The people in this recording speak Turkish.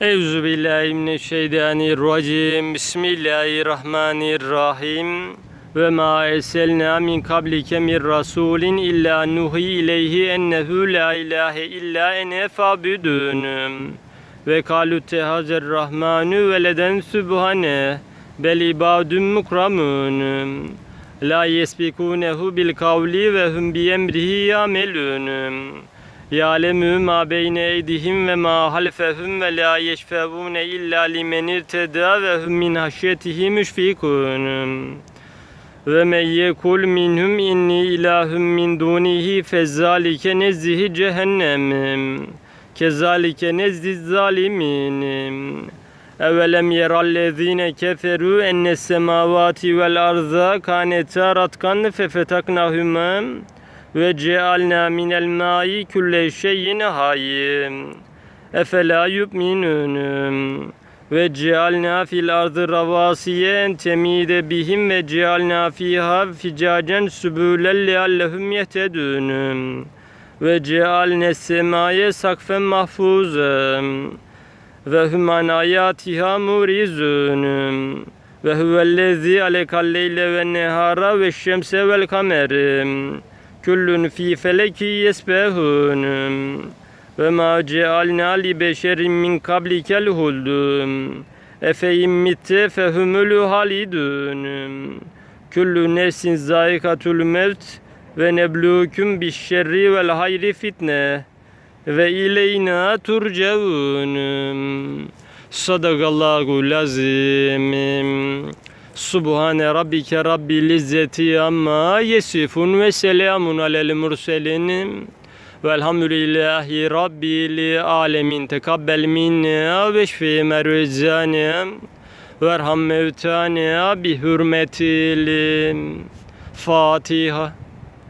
Euzu billahi mineşşeytanirracim. Bismillahirrahmanirrahim. Ve ma erselna min kablike min rasulin illa nuhi ileyhi ennehu la ilahe illa ene fabudun. Ve kalu tehazer rahmanu veleden sübhane bel ibadun mukramun. La yesbikunehu bil kavli ve hum bi emrihi yamelun. Ya'lemu ma beyne eydihim ve ma halfehum ve la yeşfevune illa limen irteda ve hum min haşyetihi müşfikun. Ve men yekul minhum inni ilahum min dunihi fezzalike nezzihi cehennem. Kezalike nezzi zalimin. Evelem yerallezine keferu enne semavati vel arza kaneta ratkan fefetaknahuma ve cealna minel mai külle şeyin hayy. Efela yu'minun. Ve cealna fil ardı ravasiye en temide bihim ve cealna fiha ficacen sübülen leallehum yehtedun. Ve cealne semaye sakfen mahfuzem. Ve hum an ayatiha murizun. Ve huvellezi alekal leyle ve nehara ve şemse vel kamerim. Kullun fi feleki yesbehun. Ve ma cealna li beşerin min kablikel huldum. Efeyim mitte fehumul halidun. Kullu nefsin zayikatul mevt ve neblukum bis şerri vel hayri fitne ve ileyna turcaun. Sadakallahu lazim. Subhane rabbike rabbil izzeti amma yesifun ve selamun alel murselin. Velhamdülillahi rabbil alemin. Tekabbel minna ve şfi mervezana. Verham mevtana bi hürmetil Fatiha.